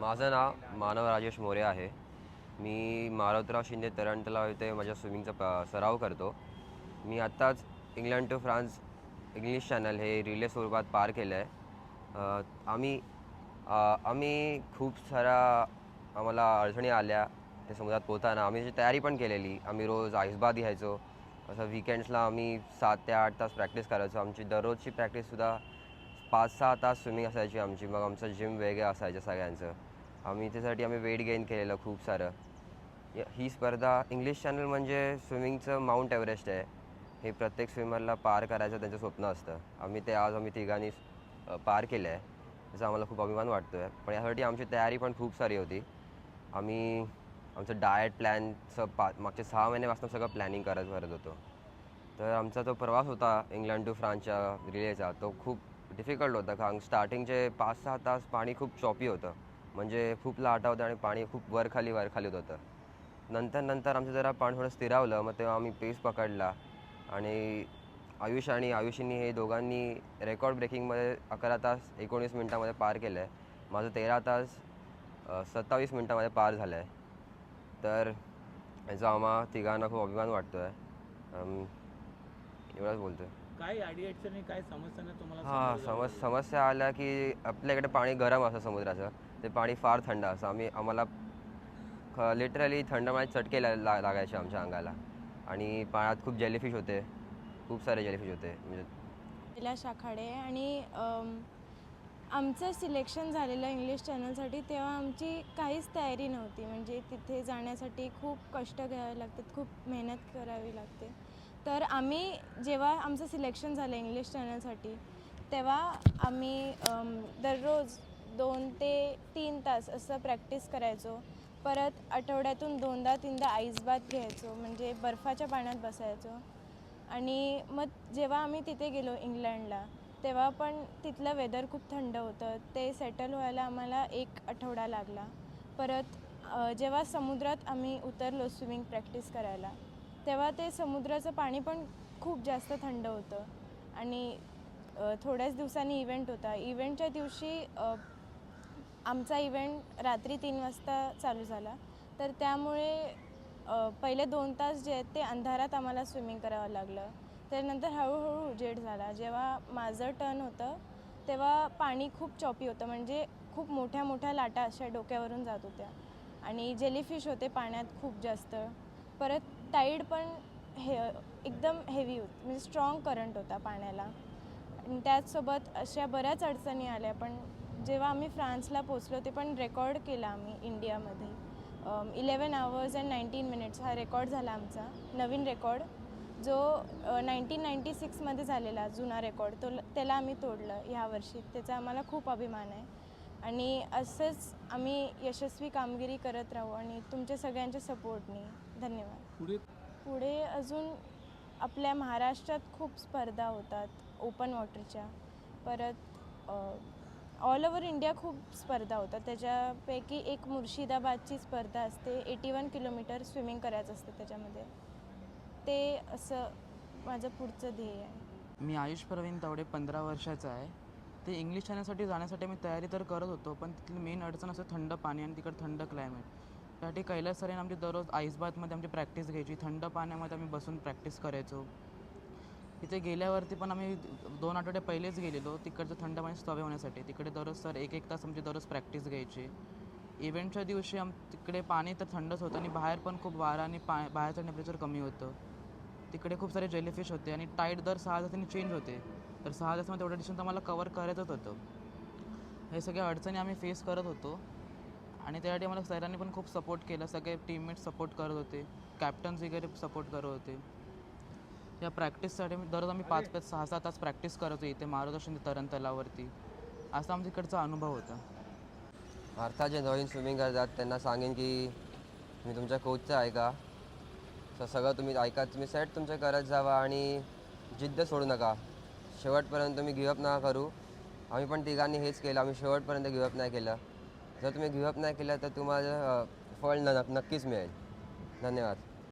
माझं नाव मानव राजेश मोरे आहे. मी मारुतराव शिंदे तरण तलाव येथे माझ्या स्विमिंगचा प सराव करतो. मी आत्ताच England to France English channel हे रिले स्वरूपात पार केलं आहे आम्ही आम्ही खूप साऱ्या आम्हाला अडचणी आल्या. ते समुद्रात पोहताना आम्ही त्याची तयारी पण केलेली आम्ही रोज आईसबाद घ्यायचो. असं विकेंड्सला आम्ही सात ते आठ तास प्रॅक्टिस करायचो. आमची दररोजची प्रॅक्टिससुद्धा पाच सहा तास स्विमिंग असायची आमची. मग आमचं जिम वेगळं असायचं सगळ्यांचं. आम्ही त्यासाठी आम्ही वेट गेन केलेलं खूप सारं. ही स्पर्धा इंग्लिश चॅनल म्हणजे स्विमिंगचं माउंट एव्हरेस्ट आहे. हे प्रत्येक स्विमरला पार करायचं त्यांचं स्वप्न असतं. आम्ही ते आज आम्ही तिघांनी पार केलं आहे त्याचा आम्हाला खूप अभिमान वाटतो आहे पण यासाठी आमची तयारी पण खूप सारी होती. आम्ही आमचं डाएट प्लॅनचं पा मागच्या सहा महिन्यापासून सगळं प्लॅनिंग करत करत होतो. तर आमचा जो प्रवास होता इंग्लंड टू फ्रान्सच्या रिलेचा तो खूप डिफिकल्ट होता. कारण स्टार्टिंगचे पाच सहा तास पाणी खूप चॉपी होतं. म्हणजे खूप लाटा होतं आणि पाणी खूप वर खाली वर खाली होत. होतं नंतर नंतर आमचं जरा पाणी थोडं स्थिरावलं मग तेव्हा आम्ही पेस पकडला. आणि आयुष आणि आयुषींनी हे दोघांनी रेकॉर्ड ब्रेकिंगमध्ये अकरा तास एकोणीस मिनटामध्ये पार केलं आहे माझं तेरा तास सत्तावीस मिनटामध्ये पार झालं आहे तर याचा आम्हा तिघांना खूप अभिमान वाटतो आहे एवढंच बोलतो आहे काय अडीअडचणी काय तुम्हाला हां समस? समस्या आल्या की आपल्याकडे पाणी गरम असतं समुद्राचं. ते पाणी फार थंड असं आम्ही आम्हाला लिटरली थंड पाण्यात चटके ला लागायचे आमच्या अंगाला. आणि पाण्यात खूप जेलीफिश होते. खूप सारे जेलीफिश होते. म्हणजे कैलाश आखाडे आणि आमचं सिलेक्शन झालेलं इंग्लिश चॅनलसाठी तेव्हा आमची काहीच तयारी नव्हती. म्हणजे तिथे जाण्यासाठी खूप कष्ट घ्यावे लागतात. खूप मेहनत करावी लागते. तर आम्ही जेव्हा आमचं सिलेक्शन झालं इंग्लिश चॅनलसाठी तेव्हा आम्ही दररोज दोन ते तीन तास असं प्रॅक्टिस करायचो. परत आठवड्यातून दोनदा तीनदा आईस बाथ घ्यायचो म्हणजे बर्फाच्या पाण्यात बसायचो. आणि मग जेव्हा आम्ही तिथे गेलो इंग्लंडला तेव्हा पण तिथलं वेदर खूप थंड होतं. ते सेटल व्हायला आम्हाला एक आठवडा लागला. परत जेव्हा समुद्रात आम्ही उतरलो स्विमिंग प्रॅक्टिस करायला तेव्हा ते समुद्राचं पाणी पण खूप जास्त थंड होतं. आणि थोड्याच दिवसांनी इव्हेंट होता. इव्हेंटच्या दिवशी आमचा इव्हेंट रात्री तीन वाजता चालू झाला. तर त्यामुळे पहिले दोन तास जे आहेत ते अंधारात आम्हाला स्विमिंग करावं लागलं. त्यानंतर हळूहळू उजेड झाला. जेव्हा माझं टर्न होतं तेव्हा पाणी खूप चॉपी होतं. म्हणजे खूप मोठ्या मोठ्या लाटा अशा डोक्यावरून जात होत्या. आणि जेलीफिश होते पाण्यात खूप जास्त. परत टाईड पण हे एकदम हेवी होती म्हणजे स्ट्रॉंग करंट होता पाण्याला. आणि त्याचसोबत अशा बऱ्याच अडचणी आल्या पण जेव्हा आम्ही फ्रान्सला पोचलो ते पण रेकॉर्ड केला आम्ही इंडियामध्ये. Eleven hours and nineteen minutes हा रेकॉर्ड झाला आमचा नवीन रेकॉर्ड. जो नाईन्टीन नाईन्टी सिक्समध्ये झालेला जुना रेकॉर्ड तो त्याला आम्ही तोडलं ह्या वर्षी. त्याचा आम्हाला खूप अभिमान आहे. आणि असंच आम्ही यशस्वी कामगिरी करत राहू आणि तुमच्या सगळ्यांच्या सपोर्टनी. धन्यवाद. पुढे? पुढे अजून आपल्या महाराष्ट्रात खूप स्पर्धा होतात ओपन वॉटरच्या. परत ऑल ओव्हर इंडिया खूप स्पर्धा होतात. त्याच्यापैकी एक मुर्शिदाबादची स्पर्धा असते. एटी वन किलोमीटर स्विमिंग करायचं असतं त्याच्यामध्ये. ते असं माझं पुढचं ध्येय आहे. मी आयुष प्रवीण तवडे पंधरा वर्षाचा आहे. ते इंग्लिश चॅनलसाठी जाण्यासाठी मी तयारी तर करत होतो पण तिथली मेन अडचण असं थंड पाणी आणि तिकडं थंड क्लायमेट त्यासाठी कैलास सरांनी आमची दररोज आईसबाथमध्ये आमची प्रॅक्टिस घ्यायची. थंड पाण्यामध्ये आम्ही बसून प्रॅक्टिस करायचो. तिथे गेल्यावरती पण आम्ही दोन आठवडे पहिलेच गेलेलो. तिकडचं थंड पाणी सवय होण्यासाठी. तिकडे दररोज सर एक एक तास आमची दररोज प्रॅक्टिस घ्यायची. इव्हेंटच्या दिवशी आम तिकडे पाणी तर थंडच होतं आणि बाहेर पण खूप वारा आणि पा बाहेरचं टेम्परेचर कमी होतं. तिकडे खूप सारे जेलीफिश होते आणि टाईट दर सहा तासांनी चेंज होते. तर सहा दिवसामध्ये तेवढ्या डिस्टन्स आम्हाला कवर करायचंच होतं. हे सगळ्या अडचणी आम्ही फेस करत होतो. आणि त्यासाठी मला सरांनी पण खूप सपोर्ट केला. सगळे टीममेट सपोर्ट करत होते. कॅप्टन्स वगैरे सपोर्ट करत होते. या प्रॅक्टिससाठी मी दररोज आम्ही पाच पाच सहा सहा तास प्रॅक्टिस करतो इथे मार्गदर्शन तरण तलावरती. असा आमच्या इकडचा अनुभव होता. अर्थात जे नवीन स्विमिंग करतात त्यांना सांगेन की तुम्ही तुमच्या कोचचं ऐका तर सगळं तुम्ही ऐका तुम्ही सेट तुमच्या करत जावा आणि जिद्द सोडू नका. शेवटपर्यंत तुम्ही गिवअप नका करू. आम्ही पण तिघांनी हेच केलं आम्ही शेवटपर्यंत गिवअप नाही केलं. जर तुम्ही गिवअप नाही केलं तर तुम्हाला फळ न नक्कीच मिळेल. धन्यवाद.